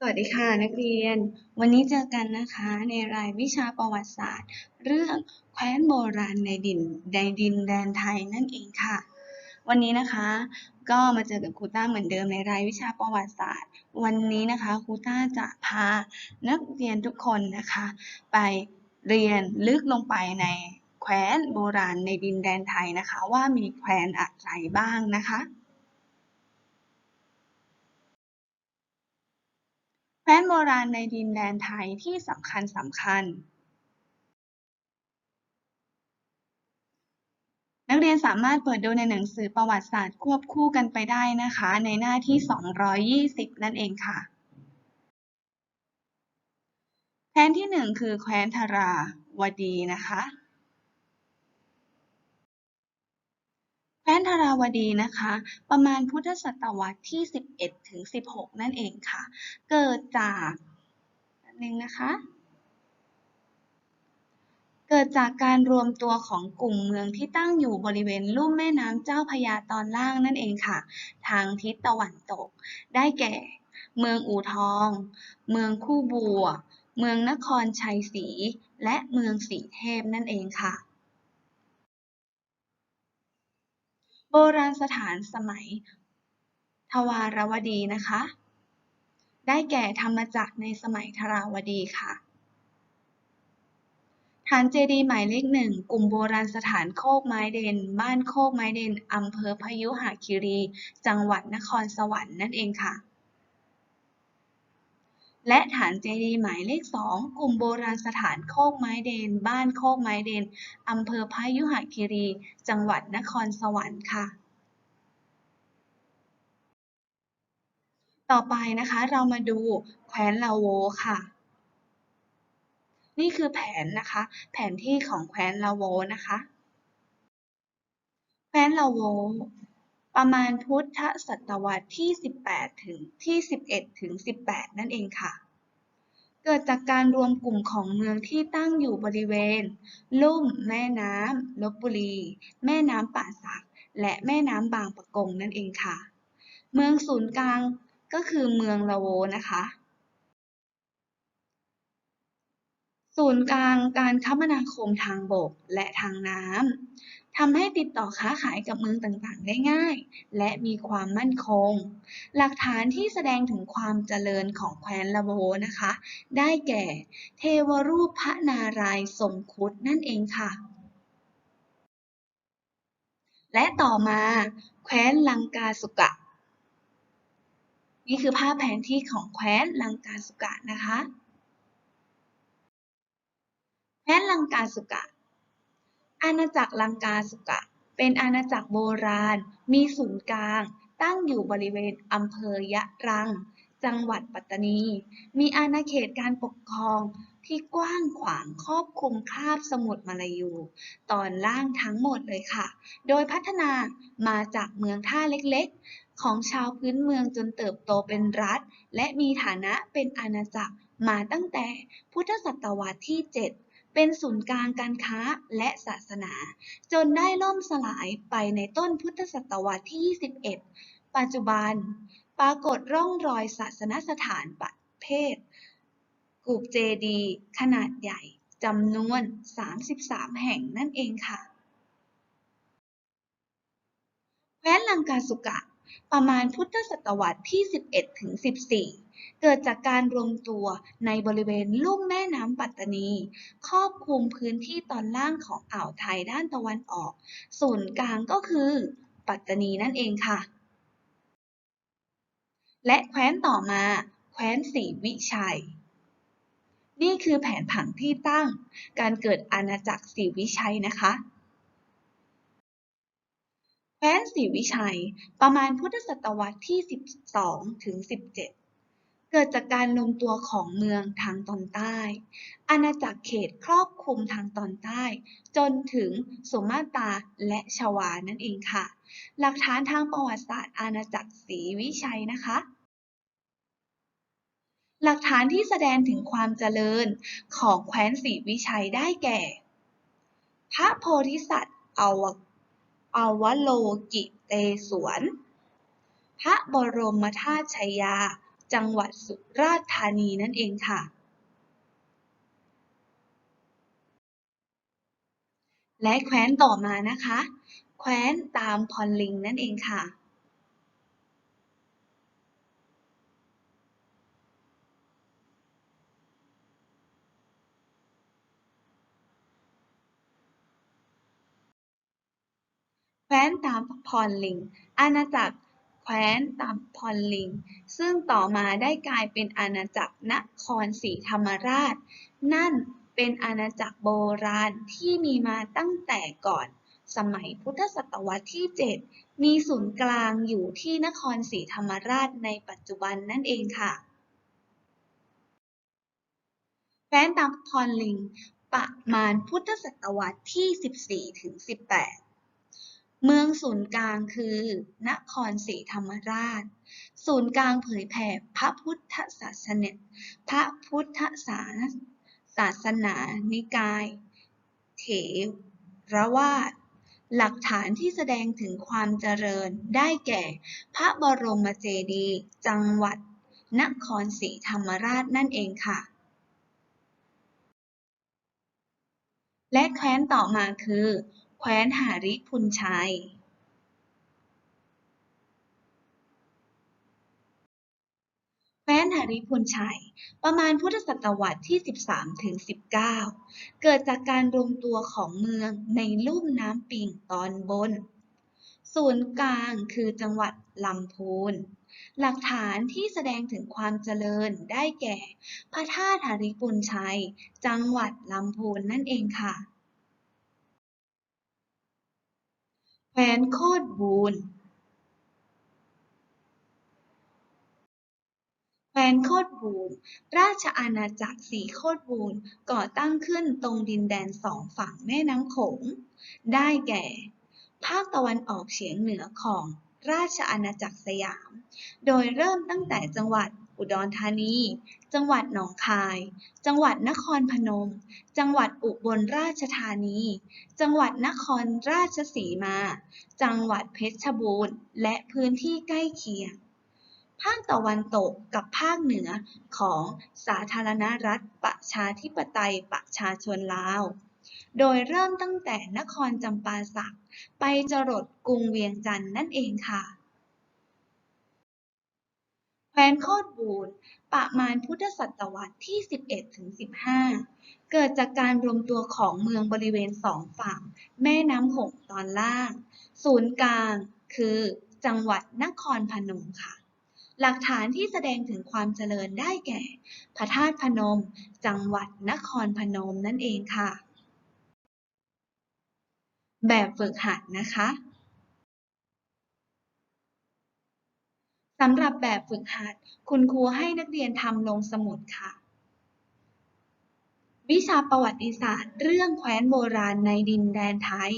สวัสดีค่ะนักเรียน วันนี้เจอกันนะคะในรายวิชาประวัติศาสตร์ เรื่องแคว้นโบราณในดินในดินแดนไทยนั่นเองค่ะ วันนี้นะคะก็มาเจอกับครูต้าเหมือนเดิมในรายวิชาประวัติศาสตร์ วันนี้นะคะครูต้าจะพานักเรียนทุกคนนะคะ ไปเรียนลึกลงไปในแคว้นโบราณในดินแดนไทยนะคะ ว่ามีแคว้นอะไรบ้างนะคะ แค ว้นโบราณในดินแดนไทยที่สำคัญสำคัญ นักเรียนสามารถเปิดดูในหนังสือประวัติศาสตร์ควบคู่กันไปได้นะคะ ในหน้าที่ 220 นั่นเองค่ะแคนที่หนึ่งคือแคว้นธาราวดีนะคะ แคว้นธาราวดีนะคะ ประมาณพุทธศตวรรษที่ 11 ถึง 16 นั่นเองค่ะ เกิดจากอันนึงนะคะ เกิดจากการรวมตัวของกลุ่มเมืองที่ตั้งอยู่บริเวณลุ่มแม่น้ำเจ้าพยาตอนล่างนั่นเองค่ะ ทางทิศตะวันตก ได้แก่ เมืองอู่ทอง เมืองคู่บัว เมืองนครชัยศรี และเมืองสีเทพนั่นเองค่ะ โบราณสถานสมัย ทวารวดีนะคะ ได้แก่ธรรมจักรในสมัยทราวดีค่ะ ฐานเจดีย์หมายเลขหนึ่งกลุ่มโบราณสถานโคกไม้เด่น บ้านโคกไม้เด่นอำเภอพยุหคีรี จังหวัดนครสวรรค์นั่นเองค่ะ และฐานเจดีย์หมายเลขสองกลุ่มโบราณสถานโคกไม้เด่นบ้านโคกไม้เด่นอำเภอพายุหคีรี จังหวัดนครสวรรค์ค่ะ ต่อไปนะคะเรามาดูแคว้นลาโวค่ะ นี่คือแผนนะคะ แผนที่ของแคว้นลาโวนะคะ แคว้นลาโว ประมาณพุทธศตวรรษที่ 18 ถึงที่ 11 ถึง 18 นั่นเองค่ะ เกิดจากการรวมกลุ่มของเมืองที่ตั้งอยู่บริเวณ ลุ่ม แม่น้ำลบบุรี แม่น้ำป่าสัก และแม่น้ำบางปะกงนั่นเองค่ะ เมืองศูนย์กลางก็คือเมืองลาโวนะคะ ศูนย์กลางการคมนาคมทางบกและทางน้ำทำให้ติดต่อค้าขายกับเมืองต่างๆ ได้ง่าย และมีความมั่นคง หลักฐานที่แสดงถึงความเจริญของแคว้นลาโวนะคะ ได้แก่ เทวรูปพระนารายณ์ทรงครุฑนั่นเองค่ะ และต่อมาแคว้นลังกาสุกะ นี่คือภาพแผนที่ของแคว้นลังกาสุกะนะคะ แคว้นลังกาสุกะ อาณาจักรลังกาสุกะ เป็นอาณาจักรโบราณ มีศูนย์กลาง ตั้งอยู่บริเวณอำเภอยะรัง จังหวัดปัตตานี มีอาณาเขตการปกครองที่กว้างขวางครอบคลุมคาบสมุทรมาลายู ตอนล่างทั้งหมดเลยค่ะ โดยพัฒนามาจากเมืองท่าเล็กๆ ของชาวพื้นเมืองจนเติบโตเป็นรัฐ และมีฐานะเป็นอาณาจักรมาตั้งแต่พุทธศตวรรษที่ 7 เป็นศูนย์กลางการค้าและศาสนา จนได้ล่มสลายไปในต้นพุทธศตวรรษที่ 21 ปัจจุบัน ปรากฏร่องรอยศาสนสถานประเภทกูบเจดีขนาดใหญ่จำนวน 33 แห่งนั่นเองค่ะแคว้นลังกาสุกะ ประมาณพุทธศตวรรษที่ 11ถึง14 เกิดจากการรวมตัวในบริเวณลุ่มแม่น้ำปัตตานี ครอบคลุมพื้นที่ตอนล่างของอ่าวไทยด้านตะวันออก ศูนย์กลางก็คือ ปัตตานีนั่นเองค่ะ และแคว้นต่อมา แคว้นศรีวิชัยนี่คือแผนผังที่ตั้งการเกิดอาณาจักรศรีวิชัยนะคะ แคว้นศรีวิชัย ประมาณพุทธศตวรรษที่ 12 ถึง 17 เกิดจากการรวมตัวของเมืองทางตอนใต้ อาณาจักรเขตครอบคลุมทางตอนใต้ จนถึงสุมาตราและชวานั่นเองค่ะ หลักฐานทางประวัติศาสตร์อาณาจักรศรีวิชัยนะคะหลักฐานที่แสดงถึงความเจริญของแคว้นศรีวิชัยได้แก่ พระโพธิสัตว์อวอ วโลกิเตศวน พระบรมธาตุชยา จังหวัดสุราษฎร์ธานีนั่นเองค่ะ และแคว้นต่อมานะคะ แคว้นตามพรลิงนั่นเองค่ะ แคว้นตามพรลิง อาณาจักรแคว้นตามพรลิง ซึ่งต่อมาได้กลายเป็นอาณาจักรนครศรีธรรมราช นั่นเป็นอาณาจักรโบราณที่มีมาตั้งแต่ก่อน สมัยพุทธศตวรรษที่ 7 มีศูนย์กลางอยู่ที่นครศรีธรรมราชในปัจจุบันนั่นเองค่ะแคว้นตามพรลิงประมาณพุทธศตวรรษที่ 14ถึง18 เมืองศูนย์กลางคือ นครศรีธรรมราช ศูนย์กลางเผยแผ่พระพุทธศาสนาพระพุทธศาสศาสนานิกาย เถรวาทหลักฐานที่แสดงถึงความเจริญได้แก่ พระบรมเจดีย์จังหวัด นครศรีธรรมราชนั่นเองค่ะ และแคว้นต่อมาคือ แคว้นหาริพุนชัยแคว้นหาริพุนชัย ประมาณพุทธศตวรรษที่ 13ถึง19 เกิดจากการรวมตัวของเมืองในลุ่มน้ำปิงตอนบน ศูนย์กลางคือจังหวัดลำพูน หลักฐานที่แสดงถึงความเจริญได้แก่ พระธาตุหาริพุนชัย จังหวัดลำพูนนั่นเองค่ะ แคว้นโคตรบูรณ์แคว้นโคตรบูรณ์ราชอาณาจักรสีโคตรบูรณ์ก่อตั้งขึ้นตรงดินแดนสองฝั่งแม่น้ำโขง ได้แก่ ภาคตะวันออกเฉียงเหนือของราชอาณาจักรสยาม โดยเริ่มตั้งแต่จังหวัด อุดรธานี จังหวัดหนองคาย จังหวัดนครพนม จังหวัดอุบลราชธานี จังหวัดนครราชสีมา จังหวัดเพชรบูรณ์ และพื้นที่ใกล้เคียง ภาคตะวันตกกับภาคเหนือของสาธารณรัฐประชาธิปไตยประชาชนลาว โดยเริ่มตั้งแต่นครจำปาสักไปจรดกรุงเวียงจันทร์นั่นเองค่ะ ว้นโคตรบูรณ์ประมาณพุทธศตวรรษที่ 11ถึง15 เกิดจากการรวมตัวของเมืองบริเวณสองฝั่ง แม่น้ำหงตอนล่าง ศูนย์กลาง คือจังหวัดนครพนมค่ะ หลักฐานที่แสดงถึงความเจริญได้แก่ พระธาตุพนม จังหวัดนครพนมนั่นเองค่ะ แบบฝึกหัดนะคะ สำหรับแบบฝึกหัด คุณครูให้นักเรียนทำลงสมุดค่ะ วิชาประวัติศาสตร์ เรื่องแคว้นโบราณในดินแดนไทย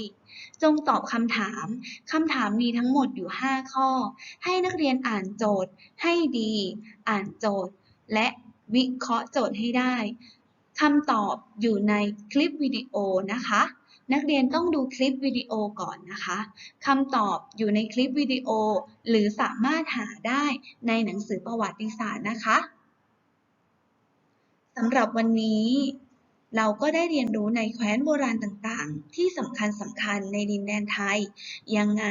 จงตอบคำถาม คำถามมีทั้งหมดอยู่ 5 ข้อ ให้นักเรียนอ่านโจทย์ ให้ดี อ่านโจทย์ และวิเคราะห์โจทย์ให้ได้คำตอบอยู่ในคลิปวิดีโอนะคะ นักเรียนต้องดูคลิปวิดีโอก่อนนะคะคำตอบอยู่ในคลิปวิดีโอ หรือสามารถหาได้ในหนังสือประวัติศาสตร์นะคะสำหรับวันนี้เราก็ได้เรียนรู้ในแคว้นโบราณต่างๆ ที่สำคัญสำคัญในดินแดนไทย ยังไง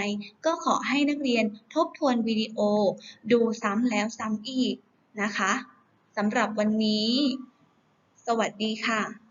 ก็ขอให้นักเรียนทบทวนวิดีโอ ดูซ้ำแล้วซ้ำอีกนะคะสำหรับวันนี้ สวัสดีค่ะ